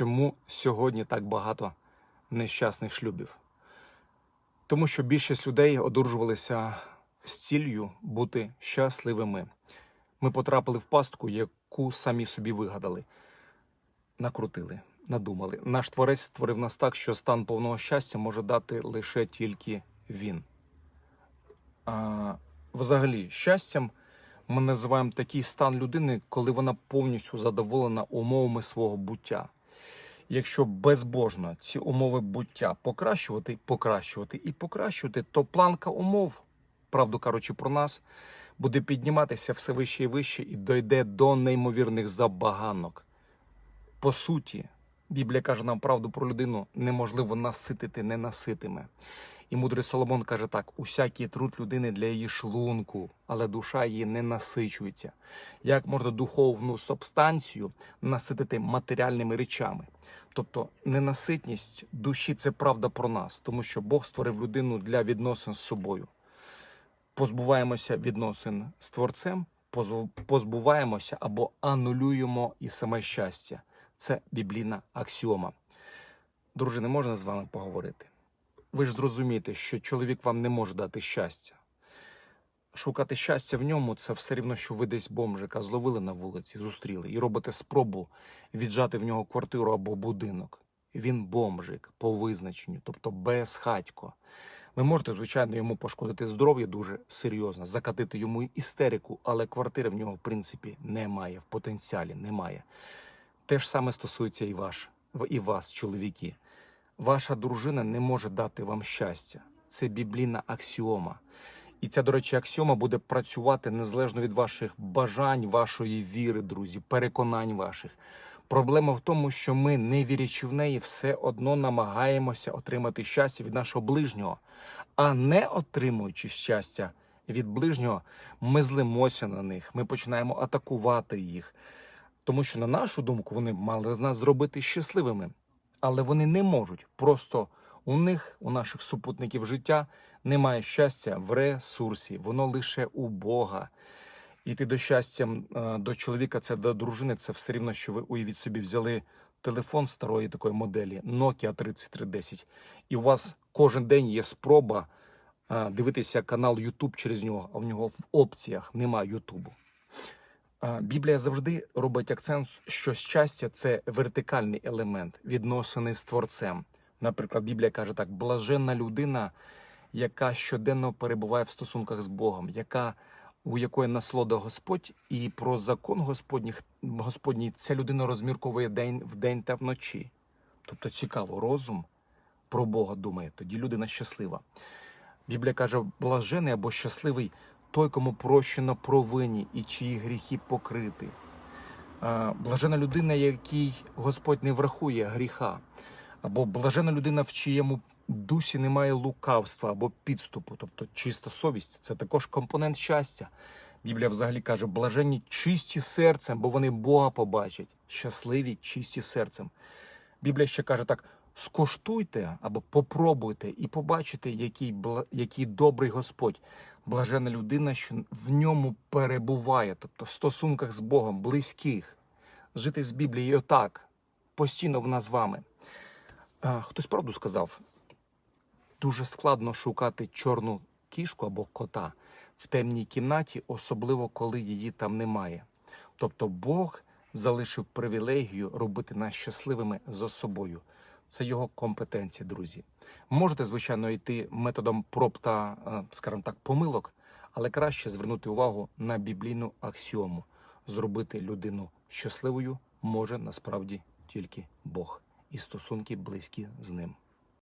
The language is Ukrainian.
Чому сьогодні так багато нещасних шлюбів? Тому що більшість людей одружувалися з ціллю бути щасливими. Ми потрапили в пастку, яку самі собі вигадали, накрутили, надумали. Наш творець створив нас так, що стан повного щастя може дати лише тільки він. А, взагалі, щастям ми називаємо такий стан людини, коли вона повністю задоволена умовами свого буття. Якщо безбожно ці умови буття покращувати, покращувати і покращувати, то планка умов, правду кажучи про нас, буде підніматися все вище і вище і дойде до неймовірних забаганок. По суті, Біблія каже нам правду про людину неможливо наситити ненаситиме. І мудрий Соломон каже так: усякий труд людини для її шлунку, але душа її не насичується. Як можна духовну субстанцію наситити матеріальними речами? Тобто ненаситність душі це правда про нас, тому що Бог створив людину для відносин з собою. Позбуваємося відносин з творцем, позбуваємося або анулюємо і саме щастя. Це біблійна аксіома. Дружини, можна з вами поговорити? Ви ж зрозумієте, що чоловік вам не може дати щастя. Шукати щастя в ньому це все рівно, що ви десь бомжика зловили на вулиці, зустріли і робите спробу віджати в нього квартиру або будинок. Він бомжик по визначенню, тобто безхатько. Ви можете, звичайно, йому пошкодити здоров'я дуже серйозно, закатити йому істерику, але квартири в нього, в принципі, немає, в потенціалі немає. Те ж саме стосується і ваш, і вас, чоловіки. Ваша дружина не може дати вам щастя. Це біблійна аксіома. І ця, до речі, аксіома буде працювати незалежно від ваших бажань, вашої віри, друзі, переконань ваших. Проблема в тому, що ми, не вірячи в неї, все одно намагаємося отримати щастя від нашого ближнього, а не отримуючи щастя від ближнього, ми злимося на них, ми починаємо атакувати їх. Тому що, на нашу думку, вони мали нас зробити щасливими, але вони не можуть. Просто у них, у наших супутників життя, немає щастя в ресурсі, воно лише у Бога. Іти до щастя е, до чоловіка, це до дружини, це все рівно, що ви уявіть собі взяли телефон старої такої моделі Nokia 3310, і у вас кожен день є спроба е, дивитися канал YouTube через нього, а в нього в опціях немає Ютубу. Біблія завжди робить акцент, що щастя це вертикальний елемент відносини з творцем. Наприклад, Біблія каже так: блаженна людина, яка щоденно перебуває в стосунках з Богом, яка у якої насолода Господь, і про закон Господніх Господній ця людина розмірковує день в день та вночі. Тобто цікаво, розум про Бога думає, тоді людина щаслива. Біблія каже, блажений або щасливий той, кому прощено провині і чиї гріхи покрити. Блажена людина, якій Господь не врахує гріха, або блажена людина, в чиєму дусі немає лукавства або підступу, тобто чиста совість це також компонент щастя. Біблія взагалі каже: блаженні чисті серцем, бо вони Бога побачать, щасливі, чисті серцем. Біблія ще каже так: скуштуйте або попробуйте і побачите, який, який добрий Господь, блажена людина, що в ньому перебуває, тобто в стосунках з Богом, близьких. Жити з Біблією отак, постійно в нас з вами. Хтось правду сказав: дуже складно шукати чорну кішку або кота в темній кімнаті, особливо коли її там немає. Тобто Бог залишив привілегію робити нас щасливими за собою. Це його компетенція, друзі. Можете, звичайно, йти методом проб та, е, скажімо так, помилок, але краще звернути увагу на біблійну аксіому. Зробити людину щасливою може насправді тільки Бог і стосунки близькі з ним.